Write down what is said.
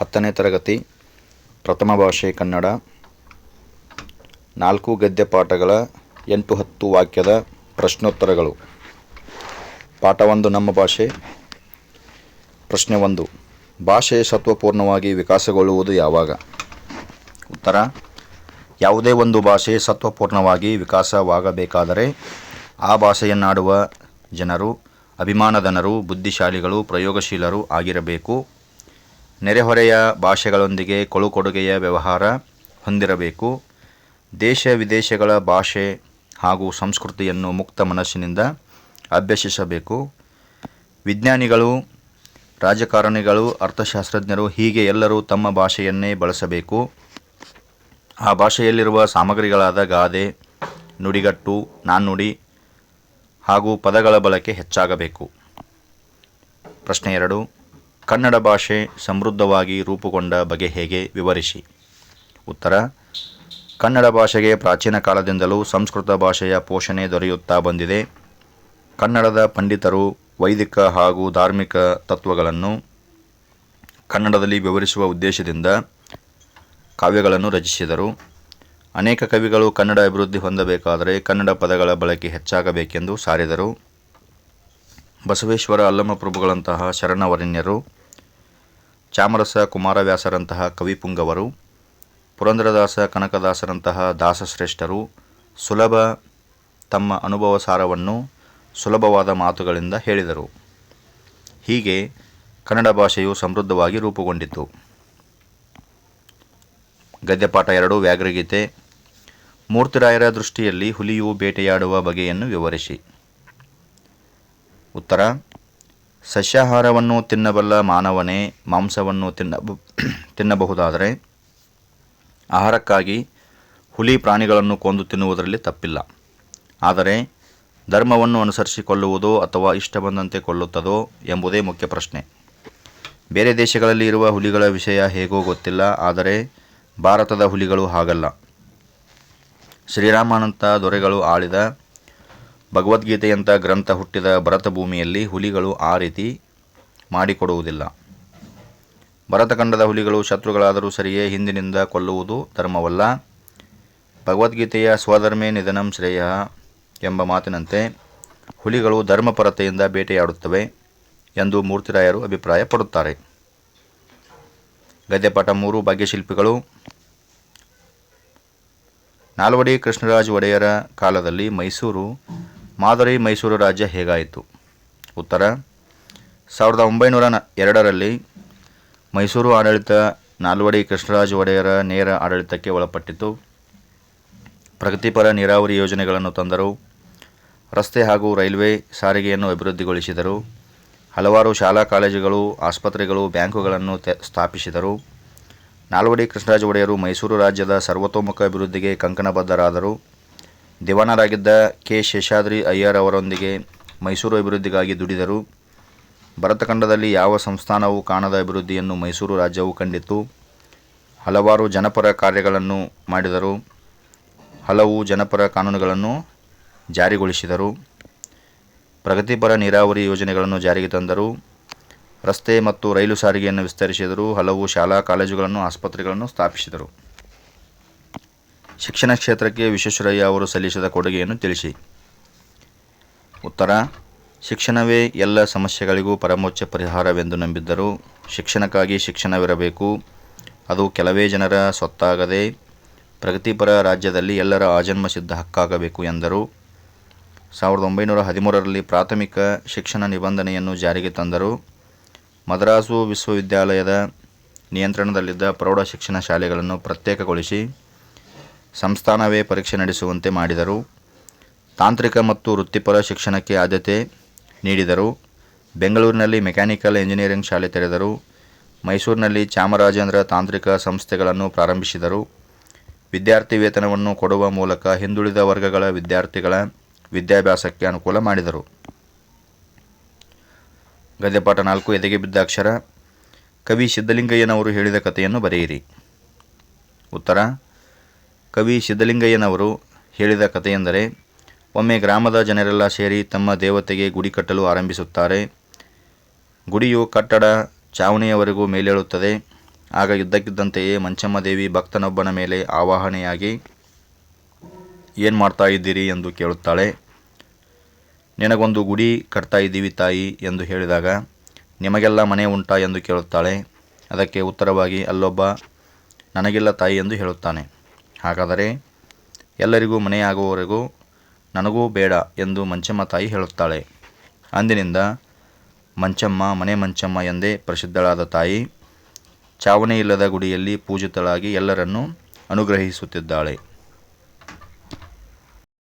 ಹತ್ತನೇ ತರಗತಿ, ಪ್ರಥಮ ಭಾಷೆ ಕನ್ನಡ, ನಾಲ್ಕು ಗದ್ಯ ಪಾಠಗಳ, ಎಂಟು ಹತ್ತು ವಾಕ್ಯದ ಪ್ರಶ್ನೋತ್ತರಗಳು. ಪಾಠ ಒಂದು ನಮ್ಮ ಭಾಷೆ, ಪ್ರಶ್ನೆ ಒಂದು, ಭಾಷೆ ಸತ್ವಪೂರ್ಣವಾಗಿ ವಿಕಾಸಗೊಳ್ಳುವುದು ಯಾವಾಗ? ಉತ್ತರ, ಯಾವುದೇ ಒಂದು ಭಾಷೆ ಸತ್ವಪೂರ್ಣವಾಗಿ ವಿಕಾಸವಾಗಬೇಕಾದರೆ ಆ ಭಾಷೆಯನ್ನಾಡುವ ಜನರು, ಅಭಿಮಾನಧನರು, ಬುದ್ಧಿಶಾಲಿಗಳು, ಪ್ರಯೋಗಶೀಲರು ಆಗಿರಬೇಕು. ನೆರೆಹೊರೆಯ ಭಾಷೆಗಳೊಂದಿಗೆ ಕೊಳುಕೊಡುಗೆಯ ವ್ಯವಹಾರ ಹೊಂದಿರಬೇಕು. ದೇಶ ವಿದೇಶಗಳ ಭಾಷೆ ಹಾಗೂ ಸಂಸ್ಕೃತಿಯನ್ನು ಮುಕ್ತ ಮನಸ್ಸಿನಿಂದ ಅಭ್ಯಸಿಸಬೇಕು. ವಿಜ್ಞಾನಿಗಳು, ರಾಜಕಾರಣಿಗಳು, ಅರ್ಥಶಾಸ್ತ್ರಜ್ಞರು ಹೀಗೆ ಎಲ್ಲರೂ ತಮ್ಮ ಭಾಷೆಯನ್ನೇ ಬಳಸಬೇಕು. ಆ ಭಾಷೆಯಲ್ಲಿರುವ ಸಾಮಗ್ರಿಗಳಾದ ಗಾದೆ, ನುಡಿಗಟ್ಟು ನಾಣ್ಣುಡಿ ಹಾಗೂ ಪದಗಳ ಬಳಕೆ ಹೆಚ್ಚಾಗಬೇಕು. ಪ್ರಶ್ನೆ ಎರಡು ಕನ್ನಡ ಭಾಷೆ ಸಮೃದ್ಧವಾಗಿ ರೂಪುಗೊಂಡ ಬಗೆ ಹೇಗೆ ವಿವರಿಸಿ? ಉತ್ತರ, ಕನ್ನಡ ಭಾಷೆಗೆ ಪ್ರಾಚೀನ ಕಾಲದಿಂದಲೂ ಸಂಸ್ಕೃತ ಭಾಷೆಯ ಪೋಷಣೆ ದೊರೆಯುತ್ತಾ ಬಂದಿದೆ. ಕನ್ನಡದ ಪಂಡಿತರು ವೈದಿಕ ಹಾಗೂ ಧಾರ್ಮಿಕ ತತ್ವಗಳನ್ನು ಕನ್ನಡದಲ್ಲಿ ವಿವರಿಸುವ ಉದ್ದೇಶದಿಂದ ಕಾವ್ಯಗಳನ್ನು ರಚಿಸಿದರು. ಅನೇಕ ಕವಿಗಳು ಕನ್ನಡ ಅಭಿವೃದ್ಧಿ ಹೊಂದಬೇಕಾದರೆ ಕನ್ನಡ ಪದಗಳ ಬಳಕೆ ಹೆಚ್ಚಾಗಬೇಕೆಂದು ಸಾರಿದರು. ಬಸವೇಶ್ವರ ಅಲ್ಲಮಪ್ರಭುಗಳಂತಹ ಶರಣವರಣ್ಯರು ಚಾಮರಸ ಕುಮಾರವ್ಯಾಸರಂತಹ ಕವಿಪುಂಗವರು, ಪುರಂದರದಾಸ ಕನಕದಾಸರಂತಹ ದಾಸಶ್ರೇಷ್ಠರು ಸುಲಭ ತಮ್ಮ ಅನುಭವ ಸಾರವನ್ನು ಸುಲಭವಾದ ಮಾತುಗಳಿಂದ ಹೇಳಿದರು. ಹೀಗೆ ಕನ್ನಡ ಭಾಷೆಯು ಸಮೃದ್ಧವಾಗಿ ರೂಪುಗೊಂಡಿತು. ಗದ್ಯಪಾಠ ಎರಡು, ವ್ಯಾಘ್ರಗೀತೆ. ಮೂರ್ತಿರಾಯರ ದೃಷ್ಟಿಯಲ್ಲಿ ಹುಲಿಯು ಬೇಟೆಯಾಡುವ ಬಗೆಯನ್ನು ವಿವರಿಸಿ. ಉತ್ತರ ಸಸ್ಯಾಹಾರವನ್ನು ತಿನ್ನಬಲ್ಲ ಮಾನವನೇ ಮಾಂಸವನ್ನು ತಿನ್ನ ತಿನ್ನಬಹುದಾದರೆ ಆಹಾರಕ್ಕಾಗಿ ಹುಲಿ ಪ್ರಾಣಿಗಳನ್ನು ಕೊಂದು ತಿನ್ನುವುದರಲ್ಲಿ ತಪ್ಪಿಲ್ಲ. ಆದರೆ ಧರ್ಮವನ್ನು ಅನುಸರಿಸಿಕೊಳ್ಳುವುದೋ ಅಥವಾ ಇಷ್ಟ ಬಂದಂತೆ ಕೊಲ್ಲುತ್ತದೋ ಎಂಬುದೇ ಮುಖ್ಯ ಪ್ರಶ್ನೆ. ಬೇರೆ ದೇಶಗಳಲ್ಲಿ ಇರುವ ಹುಲಿಗಳ ವಿಷಯ ಹೇಗೋ ಗೊತ್ತಿಲ್ಲ, ಆದರೆ ಭಾರತದ ಹುಲಿಗಳು ಹಾಗಲ್ಲ. ಶ್ರೀರಾಮನಂತ ದೊರೆಗಳು ಆಳಿದ ಭಗವದ್ಗೀತೆಯಂಥ ಗ್ರಂಥ ಹುಟ್ಟಿದ ಭರತ ಭೂಮಿಯಲ್ಲಿ ಹುಲಿಗಳು ಆ ರೀತಿ ಮಾಡಿಕೊಡುವುದಿಲ್ಲ. ಭರತಖಂಡದ ಹುಲಿಗಳು ಶತ್ರುಗಳಾದರೂ ಸರಿಯೇ ಹಿಂದಿನಿಂದ ಕೊಲ್ಲುವುದು ಧರ್ಮವಲ್ಲ. ಭಗವದ್ಗೀತೆಯ ಸ್ವಧರ್ಮೇ ನಿಧನಂ ಶ್ರೇಯ ಎಂಬ ಮಾತಿನಂತೆ ಹುಲಿಗಳು ಧರ್ಮಪರತೆಯಿಂದ ಬೇಟೆಯಾಡುತ್ತವೆ ಎಂದು ಮೂರ್ತಿರಾಯರು ಅಭಿಪ್ರಾಯಪಡುತ್ತಾರೆ. ಗದ್ಯಪಾಠ ಮೂರು, ಭಾಗ್ಯಶಿಲ್ಪಿಗಳು. ನಾಲ್ವಡಿ ಕೃಷ್ಣರಾಜ ಒಡೆಯರ ಕಾಲದಲ್ಲಿ ಮೈಸೂರು ಮಾದರಿ ಮೈಸೂರು ರಾಜ್ಯ ಹೇಗಾಯಿತು? ಉತ್ತರ, ಸಾವಿರದ ಒಂಬೈನೂರ ನ ಎರಡರಲ್ಲಿ ಮೈಸೂರು ಆಡಳಿತ ನಾಲ್ವಡಿ ಕೃಷ್ಣರಾಜ ಒಡೆಯರ ನೇರ ಆಡಳಿತಕ್ಕೆ ಒಳಪಟ್ಟಿತು. ಪ್ರಗತಿಪರ ನೀರಾವರಿ ಯೋಜನೆಗಳನ್ನು ತಂದರು. ರಸ್ತೆ ಹಾಗೂ ರೈಲ್ವೆ ಸಾರಿಗೆಯನ್ನು ಅಭಿವೃದ್ಧಿಗೊಳಿಸಿದರು. ಹಲವಾರು ಶಾಲಾ ಕಾಲೇಜುಗಳು, ಆಸ್ಪತ್ರೆಗಳು, ಬ್ಯಾಂಕುಗಳನ್ನು ಸ್ಥಾಪಿಸಿದರು. ನಾಲ್ವಡಿ ಕೃಷ್ಣರಾಜ ಒಡೆಯರು ಮೈಸೂರು ರಾಜ್ಯದ ಸರ್ವತೋಮುಖ ಅಭಿವೃದ್ಧಿಗೆ ಕಂಕಣಬದ್ಧರಾದರು. ದಿವಾನರಾಗಿದ್ದ ಕೆ. ಶೇಷಾದ್ರಿ ಅಯ್ಯರ್ ಅವರೊಂದಿಗೆ ಮೈಸೂರು ಅಭಿವೃದ್ಧಿಗಾಗಿ ದುಡಿದರು. ಭರತಖಂಡದಲ್ಲಿ ಯಾವ ಸಂಸ್ಥಾನವೂ ಕಾಣದ ಅಭಿವೃದ್ಧಿಯನ್ನು ಮೈಸೂರು ರಾಜ್ಯವು ಕಂಡಿತು ಹಲವಾರು ಜನಪರ ಕಾರ್ಯಗಳನ್ನು ಮಾಡಿದರು. ಹಲವು ಜನಪರ ಕಾನೂನುಗಳನ್ನು ಜಾರಿಗೊಳಿಸಿದರು. ಪ್ರಗತಿಪರ ನೀರಾವರಿ ಯೋಜನೆಗಳನ್ನು ಜಾರಿಗೆ ತಂದರು. ರಸ್ತೆ ಮತ್ತು ರೈಲು ಸಾರಿಗೆಯನ್ನು ವಿಸ್ತರಿಸಿದರು. ಹಲವು ಶಾಲಾ ಕಾಲೇಜುಗಳನ್ನು ಆಸ್ಪತ್ರೆಗಳನ್ನು ಸ್ಥಾಪಿಸಿದರು. ಶಿಕ್ಷಣ ಕ್ಷೇತ್ರಕ್ಕೆ ವಿಶ್ವೇಶ್ವರಯ್ಯ ಅವರು ಸಲ್ಲಿಸಿದ ಕೊಡುಗೆಯನ್ನು ತಿಳಿಸಿ. ಉತ್ತರ, ಶಿಕ್ಷಣವೇ ಎಲ್ಲ ಸಮಸ್ಯೆಗಳಿಗೂ ಪರಮೋಚ್ಚ ಪರಿಹಾರವೆಂದು ನಂಬಿದ್ದರು. ಶಿಕ್ಷಣಕ್ಕಾಗಿ ಶಿಕ್ಷಣವಿರಬೇಕು. ಅದು ಕೆಲವೇ ಜನರ ಸ್ವತ್ತಾಗದೆ ಪ್ರಗತಿಪರ ರಾಜ್ಯದಲ್ಲಿ ಎಲ್ಲರ ಆಜನ್ಮ ಸಿದ್ಧ ಹಕ್ಕಾಗಬೇಕು ಎಂದರು. ಸಾವಿರದ ಒಂಬೈನೂರ ಹದಿಮೂರರಲ್ಲಿ ಪ್ರಾಥಮಿಕ ಶಿಕ್ಷಣ ನಿಬಂಧನೆಯನ್ನು ಜಾರಿಗೆ ತಂದರು. ಮದ್ರಾಸು ವಿಶ್ವವಿದ್ಯಾಲಯದ ನಿಯಂತ್ರಣದಲ್ಲಿದ್ದ ಪ್ರೌಢ ಶಿಕ್ಷಣ ಶಾಲೆಗಳನ್ನು ಪ್ರತ್ಯೇಕಗೊಳಿಸಿ. ಸಂಸ್ಥಾನವೇ ಪರೀಕ್ಷೆ ನಡೆಸುವಂತೆ ಮಾಡಿದರು. ತಾಂತ್ರಿಕ ಮತ್ತು ವೃತ್ತಿಪರ ಶಿಕ್ಷಣಕ್ಕೆ ಆದ್ಯತೆ ನೀಡಿದರು. ಬೆಂಗಳೂರಿನಲ್ಲಿ ಮೆಕ್ಯಾನಿಕಲ್ ಎಂಜಿನಿಯರಿಂಗ್ ಶಾಲೆ ತೆರೆದರು. ಮೈಸೂರಿನಲ್ಲಿ ಚಾಮರಾಜೇಂದ್ರ ತಾಂತ್ರಿಕ ಸಂಸ್ಥೆಗಳನ್ನು ಪ್ರಾರಂಭಿಸಿದರು. ವಿದ್ಯಾರ್ಥಿ ವೇತನವನ್ನು ಕೊಡುವ ಮೂಲಕ ಹಿಂದುಳಿದ ವರ್ಗಗಳ ವಿದ್ಯಾರ್ಥಿಗಳ ವಿದ್ಯಾಭ್ಯಾಸಕ್ಕೆ ಅನುಕೂಲ ಮಾಡಿದರು. ಗದ್ಯಪಾಠ ನಾಲ್ಕು, ಎದೆಗೆ ಬಿದ್ದ ಅಕ್ಷರ. ಕವಿ ಸಿದ್ದಲಿಂಗಯ್ಯನವರು ಹೇಳಿದ ಕಥೆಯನ್ನು ಬರೆಯಿರಿ. ಉತ್ತರ ಕವಿ ಸಿದ್ಧಲಿಂಗಯ್ಯನವರು ಹೇಳಿದ ಕಥೆಯೆಂದರೆ, ಒಮ್ಮೆ ಗ್ರಾಮದ ಜನರೆಲ್ಲ ಸೇರಿ ತಮ್ಮ ದೇವತೆಗೆ ಗುಡಿ ಕಟ್ಟಲು ಆರಂಭಿಸುತ್ತಾರೆ. ಗುಡಿಯು ಕಟ್ಟಡ ಚಾವಣಿಯವರೆಗೂ ಮೇಲೇಳುತ್ತದೆ. ಆಗ ಇದ್ದಕ್ಕಿದ್ದಂತೆಯೇ ಮಂಚಮ್ಮ ದೇವಿ ಭಕ್ತನೊಬ್ಬನ ಮೇಲೆ ಆವಾಹನೆಯಾಗಿ, ಏನು ಮಾಡ್ತಾ ಇದ್ದೀರಿ? ಎಂದು ಕೇಳುತ್ತಾಳೆ. ನಿನಗೊಂದು ಗುಡಿ ಕಟ್ತಾ ಇದ್ದೀವಿ ತಾಯಿ, ಎಂದು ಹೇಳಿದಾಗ, ನಿಮಗೆಲ್ಲ ಮನೆ ಉಂಟಾ? ಎಂದು ಕೇಳುತ್ತಾಳೆ. ಅದಕ್ಕೆ ಉತ್ತರವಾಗಿ, ಅಲ್ಲೊಬ್ಬ, ನನಗಿಲ್ಲ ತಾಯಿ, ಎಂದು ಹೇಳುತ್ತಾನೆ. ಹಾಗಾದರೆ ಎಲ್ಲರಿಗೂ ಮನೆಯಾಗುವವರೆಗೂ ನನಗೂ ಬೇಡ ಎಂದು ಮಂಚಮ್ಮ ತಾಯಿ ಹೇಳುತ್ತಾಳೆ. ಅಂದಿನಿಂದ ಮಂಚಮ್ಮ ಮನೆ ಮಂಚಮ್ಮ ಎಂದೇ ಪ್ರಸಿದ್ಧಳಾದ ತಾಯಿ ಚಾವಣೆ ಇಲ್ಲದ ಗುಡಿಯಲ್ಲಿ ಪೂಜಿತಳಾಗಿ ಎಲ್ಲರನ್ನೂ ಅನುಗ್ರಹಿಸುತ್ತಿದ್ದಾಳೆ.